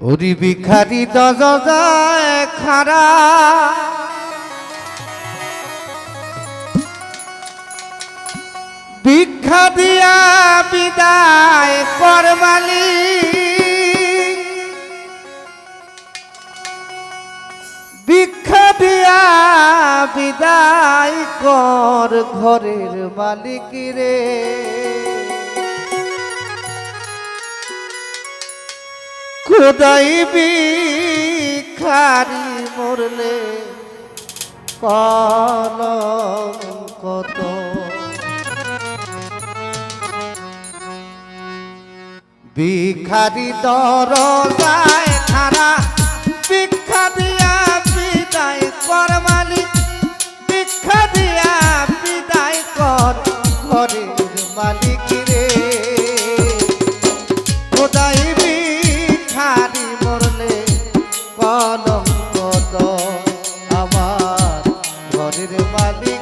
ওরি ভিখারি দজায় খারা ভিক্ষা দিয়া বিদায় করমালি ভিক্ষা দিয়া বিদায় কর ঘরের মালিক রে। খোদাই ভিখারি মরলে কলম কত? ভিখারি দরজায় খারা কলম কত আমার ঘরের মালিক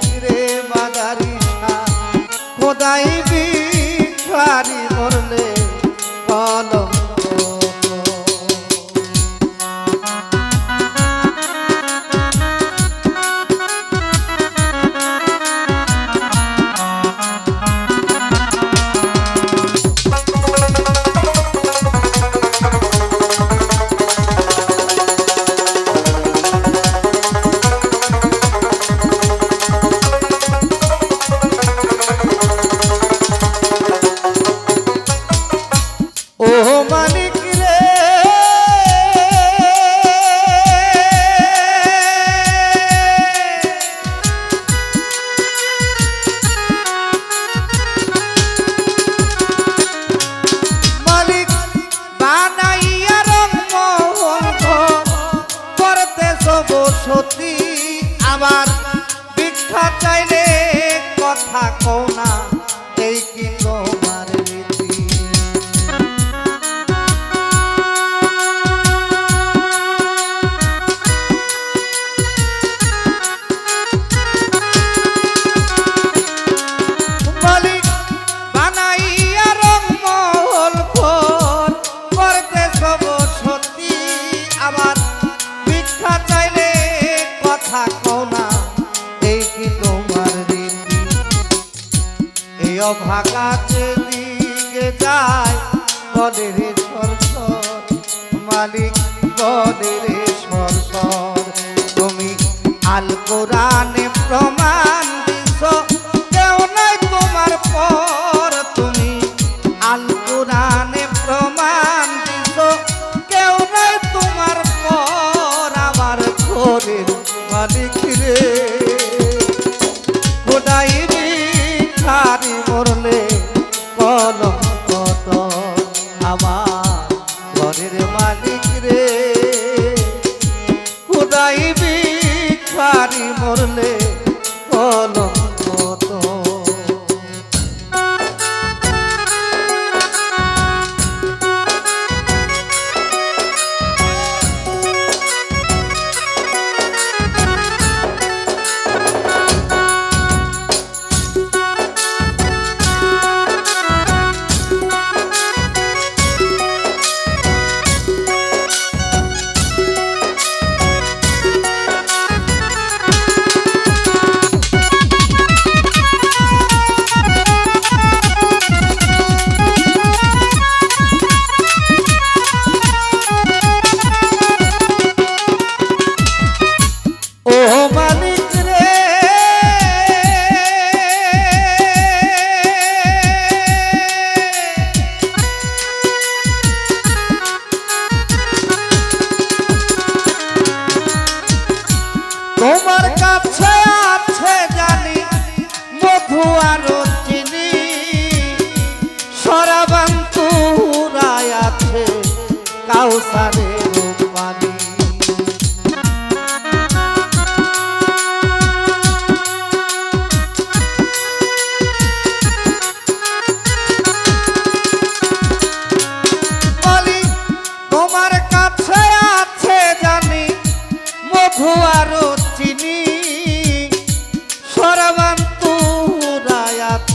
সতী আবার ভিক্ষা চাইলে কথা কও না। কথা কও না, এই কি তোমার রীতি এই অভাগা দিকে যায় বলে রে সরসর মালিক বলে রে সরসর তুমি আল প্রমাণ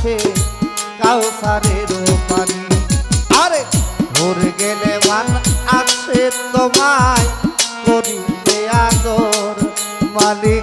আছে কাউসারের পানি আরে ভোর গেলে মান আছে তোমায় করিতে আদর মালিক।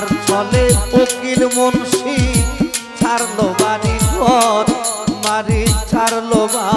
আর চলে উকিল মুন্সি ছাড়লো বাড়ি ঘর বাড়ি ছাড়লো বা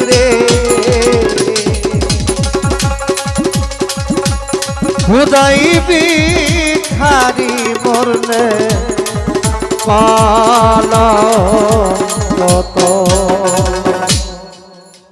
রে। খুদাই বিখারি মরলে পালা কত।